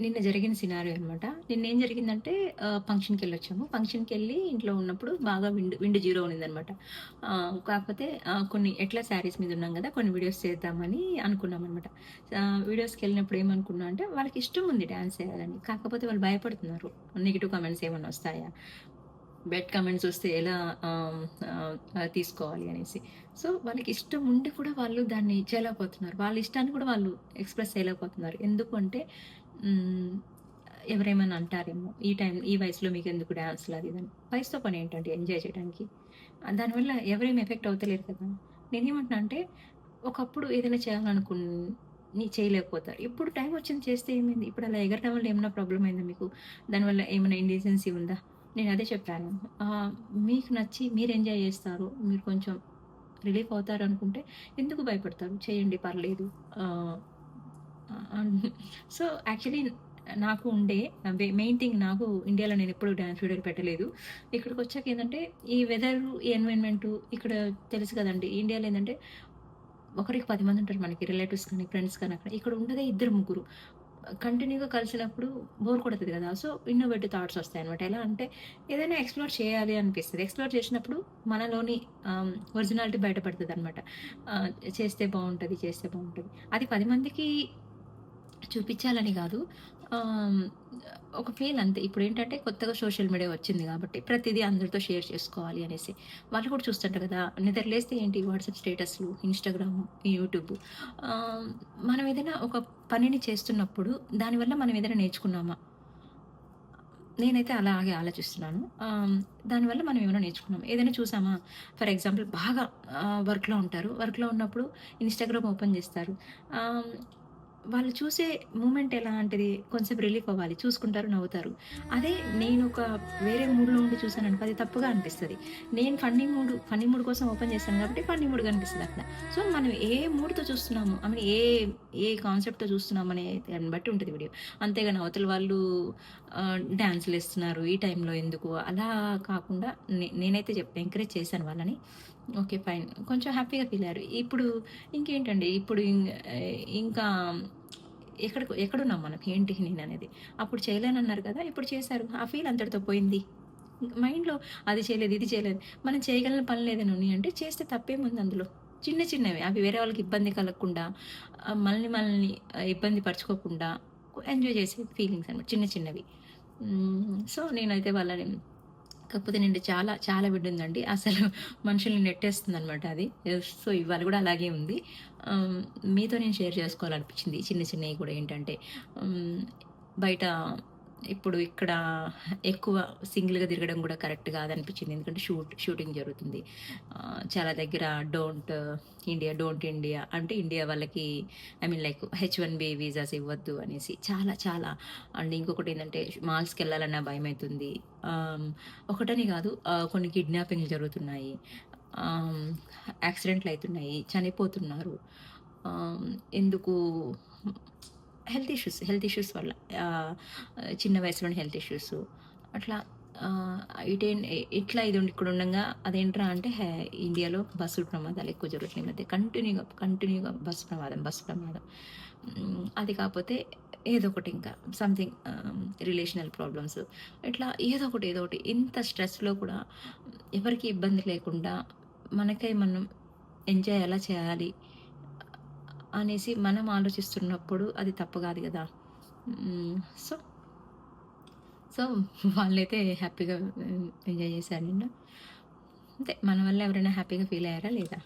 నిన్న జరిగిన సినారియో అనమాట. నిన్న ఏం జరిగిందంటే ఫంక్షన్కి వెళ్ళొచ్చాము ఫంక్షన్కి వెళ్ళి ఇంట్లో ఉన్నప్పుడు బాగా విండ్ విండ్ జీరో ఉన్నదనమాట కాకపోతే కొన్ని ఎట్లా శారీస్ మీద ఉన్నాం కదా కొన్ని వీడియోస్ చేద్దామని అనుకున్నామనమాట. వీడియోస్కి వెళ్ళినప్పుడు ఏమనుకున్నా అంటే వాళ్ళకి ఇష్టం ఉంది డ్యాన్స్ చేయాలని. కాకపోతే వాళ్ళు భయపడుతున్నారు. నెగిటివ్ కామెంట్స్ ఏమైనా వస్తాయా? బ్యాడ్ కామెంట్స్ వస్తే ఎలా తీసుకోవాలి అనేసి. సో, వాళ్ళకి ఇష్టం ఉండి కూడా వాళ్ళు దాన్ని చేయలేకపోతున్నారు. వాళ్ళ ఇష్టాన్ని కూడా వాళ్ళు ఎక్స్‌ప్రెస్ చేయలేకపోతున్నారు. ఎందుకంటే ఎవరేమైనా అంటారేమో, ఈ టైం ఈ వయసులో మీకు ఎందుకు డ్యాన్స్లు అది ఇదని. వయసుతో పని ఏంటండి ఎంజాయ్ చేయడానికి. దానివల్ల ఎవరేమి ఎఫెక్ట్ అవుతలేరు కదా! నేనేమంటున్నా అంటే ఒకప్పుడు ఏదైనా చేయాలనుకుని చేయలేకపోతారు. ఇప్పుడు టైం వచ్చింది చేస్తే ఏమైంది? ఇప్పుడు అలా ఎగరడం వల్ల ఏమైనా ప్రాబ్లం అయిందా మీకు? దానివల్ల ఏమైనా ఇండిజెన్సీ ఉందా? నేను అదే చెప్పాను. మీకు నచ్చి మీరు ఎంజాయ్ చేస్తారు. మీరు కొంచెం రిలీఫ్ అవుతారు అనుకుంటే ఎందుకు భయపడతారు? చేయండి పర్లేదు. సో, యాక్చువల్లీ నాకు ఉండే మెయిన్ థింగ్ నాకు ఇండియాలో నేనెప్పుడు డ్యాన్స్ వీడియోలు పెట్టలేదు. ఇక్కడికి వచ్చాక ఏంటంటే ఈ వెదరు, ఈ ఎన్విరాన్మెంటు ఇక్కడ తెలుసు కదండి ఇండియాలో ఏంటంటే ఒకరికి పది మంది ఉంటారు మనకి రిలేటివ్స్ కానీ, ఫ్రెండ్స్ కానీ అక్కడ. ఇక్కడ ఉండదే ఇద్దరు, ముగ్గురు. కంటిన్యూగా కలిసినప్పుడు బోర్ కొడుతుంది కదా! సో, ఇన్నోవేటివ్ థాట్స్ వస్తాయి అనమాట ఎలా అంటే ఏదైనా ఎక్స్‌ప్లోర్ చేయాలి అనిపిస్తుంది ఎక్స్‌ప్లోర్ చేసినప్పుడు మనలోని ఒరిజినాలిటీ బయటపడుతుంది అనమాట చేస్తే బాగుంటుంది చేస్తే బాగుంటుంది అది పది మందికి చూపించాలని కాదు ఒక ఫీల్ అంతే. ఇప్పుడు ఏంటంటే కొత్తగా సోషల్ మీడియా వచ్చింది కాబట్టి ప్రతిదీ అందరితో షేర్ చేసుకోవాలి అనేసి. వాళ్ళు కూడా చూస్తుంటారు కదా! నిద్ర లేస్తే ఏంటి వాట్సాప్ స్టేటస్‌లు, ఇన్స్టాగ్రామ్ యూట్యూబ్. మనం ఏదైనా ఒక పనిని చేస్తున్నప్పుడు దానివల్ల మనం ఏదైనా నేర్చుకున్నామా? నేనైతే అలాగే ఆలోచిస్తున్నాను. దానివల్ల మనం ఏమైనా నేర్చుకున్నాం ఏదైనా చూసామా? ఫర్ ఎగ్జాంపుల్ బాగా వర్క్‌లో ఉంటారు. వర్క్‌లో ఉన్నప్పుడు ఇన్‌స్టాగ్రామ్ ఓపెన్ చేస్తారు. వాళ్ళు చూసే మూమెంట్ ఎలాంటిది? కొంచెం రిలీఫ్ అవ్వాలి. చూసుకుంటారు, నవ్వుతారు. అదే నేను ఒక వేరే మూడ్‌లో ఉండి చూసాననుకో అది తప్పుగా అనిపిస్తుంది నేను ఫన్నీ మూడ్ ఫన్నీ మూడ్ కోసం ఓపెన్ చేశాను కాబట్టి ఫన్నీ మూడ్ కనిపిస్తుంది అక్కడ. సో, మనం ఏ మూడ్‌తో చూస్తున్నాము, ఐ మీన్ ఏ ఏ కాన్సెప్ట్‌తో చూస్తున్నాం అనే దాన్ని బట్టి ఉంటుంది వీడియో. అంతేగాని అవతల వాళ్ళు డ్యాన్సులు డాన్స్‌లేస్తున్నారు ఈ టైంలో ఎందుకు? అలా కాకుండా నే నేనైతే చెప్ ఎంకరేజ్ చేశాను వాళ్ళని. ఓకే. ఫైన్. కొంచెం హ్యాపీగా ఫీల్ అయ్యారు. ఇప్పుడు ఇంకేంటండి ఇప్పుడు ఇంకా ఎక్కడికి ఎక్కడున్నాం మనం? ఏంటి నేననేది. అప్పుడు చేయలేనన్నారు కదా! ఇప్పుడు చేశారు. ఆ ఫీల్ అంతటితో పోయింది. మైండ్‌లో అది చేయలేదు, ఇది చేయలేదు. మనం చేయగలిగిన పనులు ఏదైనా ఉన్నాయంటే చేస్తే తప్పేముంది అందులో? చిన్న చిన్నవి. అవి వేరే వాళ్ళకి ఇబ్బంది కలగకుండా మనల్ని మనల్ని ఇబ్బంది పరుచుకోకుండా ఎంజాయ్ చేసే ఫీలింగ్స్ అనమాట. చిన్న చిన్నవి. సో, నేనైతే వాళ్ళని కాకపోతే నేను చాలా చాలా విడుందండి. అసలు మనుషుల్ని నెట్టేస్తుంది అనమాట అది. సో, ఇవాళ కూడా అలాగే ఉంది. మీతో నేను షేర్ చేసుకోవాలనిపించింది. చిన్న చిన్నవి కూడా ఏంటంటే బయట ఇప్పుడు ఇక్కడ ఎక్కువ సింగిల్‌గా తిరగడం కూడా కరెక్ట్ కాదనిపించింది. ఎందుకంటే షూట్ షూటింగ్ జరుగుతుంది. చాలా దగ్గర డోంట్ ఇండియా, డోంట్ ఇండియా అంటే ఇండియా వాళ్ళకి I mean like H one B visas ఇవ్వద్దు అనేసి చాలా చాలా అండ్ ఇంకొకటి ఏంటంటే మాల్స్కి వెళ్ళాలన్న భయమైతుంది. అవుతుంది ఒకటని కాదు కొన్ని కిడ్నాపింగ్‌లు జరుగుతున్నాయి. యాక్సిడెంట్లు అవుతున్నాయి చనిపోతున్నారు. ఎందుకు హెల్త్ ఇష్యూస్, హెల్త్ ఇష్యూస్ వల్ల చిన్న వయసులోని హెల్త్ ఇష్యూస్. అట్లా ఇటే ఇట్లా ఇది ఇక్కడ ఉండంగా అదేంట్రా అంటే హే ఇండియాలో బస్సు ప్రమాదాలు ఎక్కువ జరుగుతున్నాయి మధ్య. కంటిన్యూగా కంటిన్యూగా బస్సు ప్రమాదం, బస్సు ప్రమాదం. అది కాకపోతే ఏదో ఒకటి ఇంకా సంథింగ్ రిలేషనల్ ప్రాబ్లమ్స్. ఇట్లా ఏదో ఒకటి, ఏదో ఒకటి. ఇంత స్ట్రెస్‌లో కూడా ఎవరికి ఇబ్బంది లేకుండా మనకై మనం ఎంజాయ్ ఎలా చేయాలి? అనేసి మనం ఆలోచిస్తున్నప్పుడు అది తప్పు కాదు కదా! సో సో, వాళ్ళైతే హ్యాపీగా ఎంజాయ్ చేశారు నిన్న. అంతే మన వల్ల ఎవరైనా హ్యాపీగా ఫీల్ అయ్యారా లేదా?